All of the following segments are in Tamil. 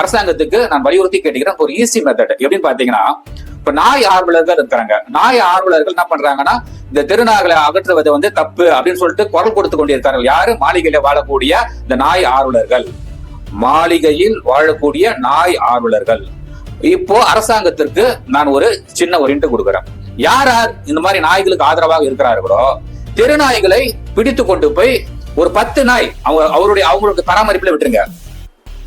அரசாங்கத்துக்கு நான் வலியுறுத்தி கேட்டுக்கிறேன். ஒரு ஈஸி மெத்தட் எப்படின்னு பாத்தீங்கன்னா இப்ப நாய் ஆர்வலர்கள் இருக்கிறாங்க நாய் ஆர்வலர்கள் என்ன பண்றாங்கன்னா இந்த திருநாகளை அகற்றுவது வந்து தப்பு அப்படின்னு சொல்லிட்டு குரல் கொடுத்து கொண்டிருக்கார்கள் யாரு? மாளிகையில வாழக்கூடிய இந்த நாய் ஆர்வலர்கள். மாளிகையில் வாழக்கூடிய நாய் ஆர்வலர்கள். இப்போ அரசாங்கத்திற்கு நான் ஒரு சின்ன ஒரு இன்ட்டு கொடுக்குறேன். யார் யார் இந்த மாதிரி நாய்களுக்கு ஆதரவாக இருக்கிறார்களோ தெருநாய்களை பிடித்து கொண்டு போய் ஒரு பத்து நாய் அவங்க அவருடைய அவங்களுக்கு பராமரிப்புல விட்டுருங்க.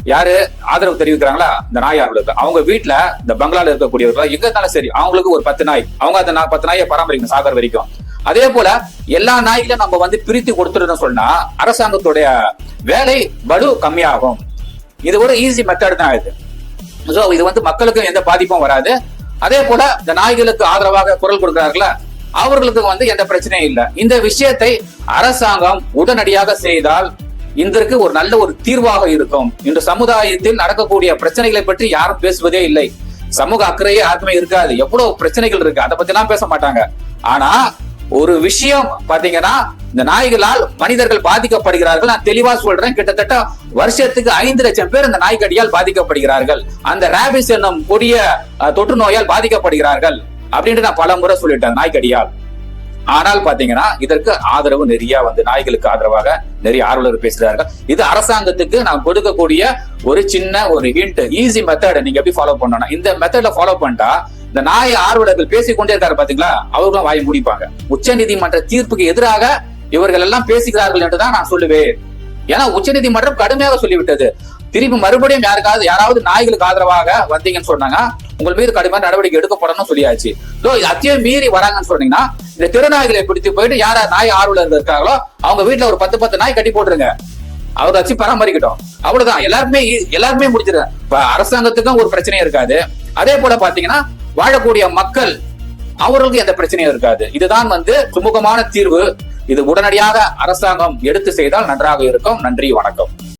யாரு ஆதரவு தெரிவிக்கிறாங்களா? இந்த நாய் அவங்க வீட்டுல இந்த பங்களால இருக்கக்கூடியவர்கள் எங்க இருந்தாலும் சரி அவங்களுக்கு ஒரு பத்து நாய். அவங்க அந்த நா- பத்து நாயை பராமரிக்கணும் சாகர் வரைக்கும். அதே போல எல்லா நாய்களையும் நம்ம வந்து பிரித்து கொடுத்துருந்தோம் சொன்னா அரசாங்கத்துடைய வேலை பலு கம்மியாகும். இது ஒரு ஈஸி மெத்தட் தான் இது. ஸோ இது வந்து மக்களுக்கு எந்த பாதிப்பும் வராது. அதே போல இந்த நாய்களுக்கு ஆதரவாக குரல் கொடுக்கிறார்களா? அவர்களுக்கு வந்து எந்த பிரச்சனையும் இல்லை. இந்த விஷயத்தை அரசாங்கம் உடனடியாக செய்தால் இதற்கு ஒரு நல்ல ஒரு தீர்வாக இருக்கும். இன்று சமுதாயத்தில் நடக்கக்கூடிய பிரச்சனைகளை பற்றி யாரும் பேசுவதே இல்லை. சமூக அக்கறையே யாருக்குமே இருக்காது. எவ்வளவு பிரச்சனைகள் இருக்கு. அதை பத்தி எல்லாம் பேச மாட்டாங்க. ஆனா ஒரு விஷயம் பாத்தீங்கன்னா இந்த நாய்களால் மனிதர்கள் பாதிக்கப்படுகிறார்கள். நான் தெளிவா சொல்றேன். கிட்டத்தட்ட வருஷத்துக்கு ஐந்து லட்சம் பேர் இந்த நாய்க்கடியால் பாதிக்கப்படுகிறார்கள். அந்த ரேபிஸ் என்னும் கொடிய தொற்று நோயால் பாதிக்கப்படுகிறார்கள். அப்படின்ட்டு நான் பல முறை சொல்லிட்டேன். நாய்க்கடியால் ஆனால் பாத்தீங்கன்னா இதற்கு ஆதரவு நிறைய வந்து நாய்களுக்கு ஆதரவாக நிறைய ஆர்வலர் பேசுகிறார்கள். இது அரசாங்கத்துக்கு நான் கொடுக்கக்கூடிய ஒரு சின்ன ஒரு ஹிண்ட் ஈஸி மெத்தட் நீங்க எப்படி ஃபாலோ பண்ணணும் இந்த மெத்தட்ல ஃபாலோ பண்ணிட்டா இந்த நாய் ஆர்வலர்கள் பேசிக்கொண்டே இருக்காரு பாத்தீங்களா? அவர்களும் வாய் முடிப்பாங்க. உச்ச நீதிமன்ற தீர்ப்புக்கு எதிராக இவர்கள் எல்லாம் பேசுகிறார்கள் என்றுதான் நான் சொல்லுவேன். ஏன்னா உச்சநீதிமன்றம் கடுமையாக சொல்லிவிட்டது. திருப்பி மறுபடியும் யாருக்காவது யாராவது நாய்களுக்கு ஆதரவாக வந்தீங்கன்னு சொன்னாங்க உங்கள் மீது கடுமையான நடவடிக்கை எடுக்கப்படணும்னு சொல்லியாச்சு. இதோ இது அத்தியம் மீறி வராங்கன்னு சொன்னீங்கன்னா இந்த திருநாய்களை பிடித்து போயிட்டு யார நாய் ஆர்வலர்கள் இருக்காங்களோ அவங்க வீட்டுல ஒரு பத்து பத்து நாய் கட்டி போட்டுருங்க. அவங்க வச்சு பராமரிக்கட்டும். அவ்வளவுதான். எல்லாருமே எல்லாருமே முடிச்சிருங்க இப்ப அரசாங்கத்துக்கும் ஒரு பிரச்சனையும் இருக்காது. அதே போல பாத்தீங்கன்னா வாழக்கூடிய மக்கள் அவர்களுக்கு எந்த பிரச்சனையும் இருக்காது. இதுதான் வந்து சுமூகமான தீர்வு. இது உடனடியாக அரசாங்கம் எடுத்து செய்தால் நன்றாக இருக்கும். நன்றி வணக்கம்.